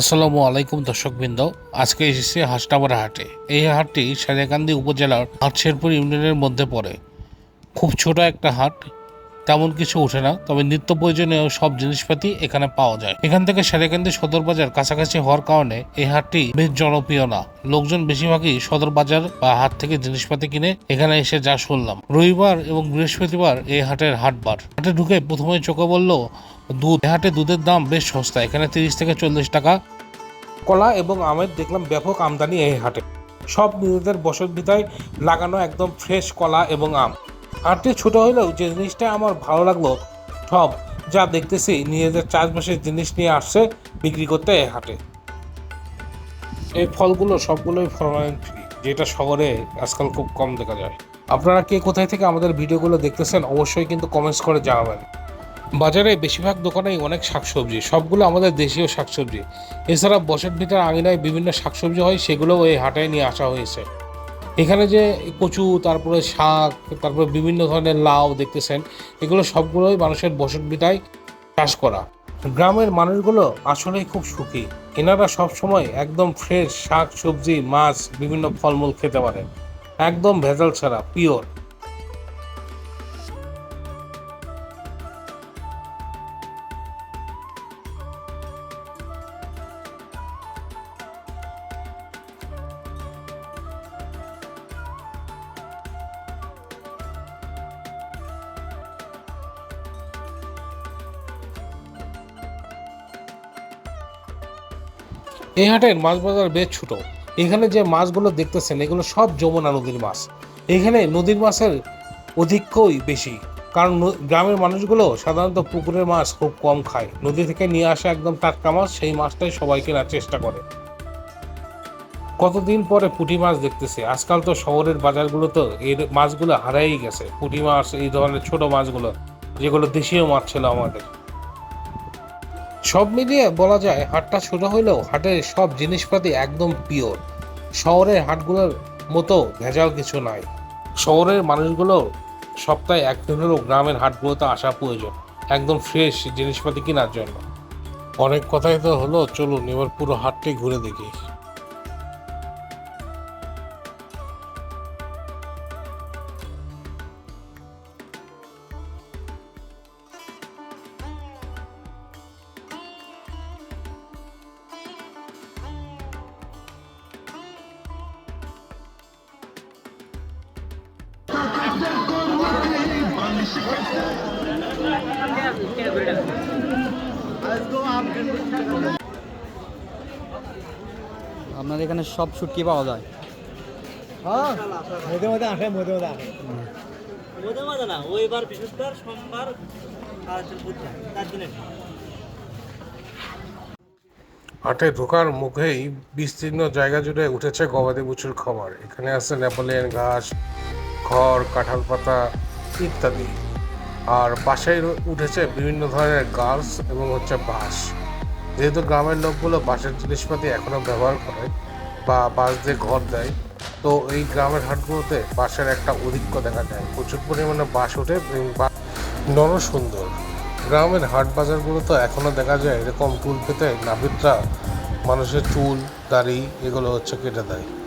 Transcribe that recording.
আসসালামু আলাইকুম দর্শকবৃন্দ। আজকে এসেছি হাসনাবাড়া হাটে। এই হাটটি সারিয়াকান্দি উপজেলার হাটশেরপুর ইউনিয়নের মধ্যে পড়ে। খুব ছোট একটা হাট তেমন কিছু ওঠে না, তবে নিত্য প্রয়োজনীয় সব জিনিসপাতি এখানে পাওয়া যায়। এখান থেকে সারিয়াকান্দি সদর বাজার কাছাকাছি হওয়ার কারণে এই হাটটি বেশ জনপ্রিয় না। লোকজন বেশিরভাগই সদর বাজার বা হাট থেকে জিনিসপাতি কিনে এখানে এসে যা শুনলাম। রবিবার এবং বৃহস্পতিবার এই হাটের হাটবার হাটে ঢুকে প্রথমে চোখে বলল দুধ। হাটে দুধের দাম বেশ সস্তা, এখানে তিরিশ থেকে চল্লিশ টাকা। কলা এবং আমের দেখলাম ব্যাপক আমদানি এই হাটে। সব নিজেদের বসত ভিটায় লাগানো একদম ফ্রেশ কলা এবং আম। হাটটি ছোট হলেও যে জিনিসটা আমার ভালো লাগল, সব যা দেখতেছি নিজেদের চাষবাসের জিনিস নিয়ে আসছে, বিক্রি করতে হাটে। এই ফলগুলো সবগুলোই ফরমালিন ফ্রি যেটা শহরে আজকাল খুব কম দেখা যায়। আপনারা কে কোথায় থেকে আমাদের ভিডিওগুলো দেখতেছেন, অবশ্যই কিন্তু কমেন্টস করে জানাবেন। বাজারে বেশিরভাগ দোকানেই অনেক শাকসবজি, সবগুলো আমাদের দেশীয় শাকসবজি। এছাড়া বসত ভিতর আঙিনায় বিভিন্ন শাকসবজি হয়, সেগুলোও এই হাটায় নিয়ে আসা হয়েছে। এখানে যে কচু, তারপরে শাক, তারপরে বিভিন্ন ধরনের লাউ দেখতেছেন, এগুলো সবগুলোই মানুষের বসত ভিটায় চাষ করা। গ্রামের মানুষগুলো আসলেই খুব সুখী। এনারা সবসময় একদম ফ্রেশ শাক, সবজি, মাছ, বিভিন্ন ফলমূল খেতে পারেন। একদম ভেজাল ছাড়া পিওর এই হাটের মাছ বাজার বেশ ছোট। এখানে যে মাছগুলো দেখতেছেন, এগুলো সব যমুনা নদীর মাছ। এখানে নদীর মাছের অধিক্যই বেশি, কারণ গ্রামের মানুষগুলো সাধারণত পুকুরের মাছ খুব কম খায়। নদী থেকে নিয়ে আসা একদম টাটকা মাছ, সেই মাছটাই সবাই কেনার চেষ্টা করে। কতদিন পরে পুঁটি মাছ দেখতেছে? আজকাল তো শহরের বাজারগুলোতে এই মাছগুলো হারাই গেছে। পুঁটি মাছ, এই ধরনের ছোট মাছগুলো, যেগুলো দেশীয় মাছ ছিল আমাদের। সব মিলিয়ে বলা যায়, হাটটা ছোট হলেও হাটের সব জিনিসপাতি একদম পিওর। শহরের হাটগুলোর মতো ভেজাল কিছু নাই। শহরের মানুষগুলো সপ্তাহে একদিন হলেও গ্রামের হাটগুলোতে আসা প্রয়োজন, একদম ফ্রেশ জিনিসপাতি কেনার জন্য। অনেক কথাই তো হলো, চলুন এবার পুরো হাটটি ঘুরে দেখি। আপনার এখানে সব শুটকি পাওয়া যায়? হ্যাঁ মধ্যে মধ্যে আসে মধ্যে মধ্যে আসে। মধ্যে মধ্যে না ওইবার বৃহস্পতিবার সোমবার আর বুধবার চার দিনের হাটে ঢোকার মুখেই বিস্তীর্ণ জায়গা জুড়ে উঠেছে গবাদি বুচুর খাবার। এখানে আছে নেপালিয়ান ঘাস খড় কাঁঠাল পাতা ইত্যাদি। আর র- উঠেছে বিভিন্ন ধরনের গাছ এবং হচ্ছে বাঁশ। যেহেতু গ্রামের লোকগুলো বাঁশের জিনিসপাতি এখনও ব্যবহার করে বা বাঁশ দিয়ে ঘর দেয়, তো এই গ্রামের হাটগুলোতে বাঁশের একটা অধিক্য দেখা যায়। প্রচুর পরিমাণে বাঁশ ওঠে এবং বা- নর সুন্দর। গ্রামের হাট বাজারগুলোতে এখনও দেখা যায় এরকম টুল পেতে নাপিতরা মানুষের চুল, দাড়ি এগুলো হচ্ছে কেটে দেয়।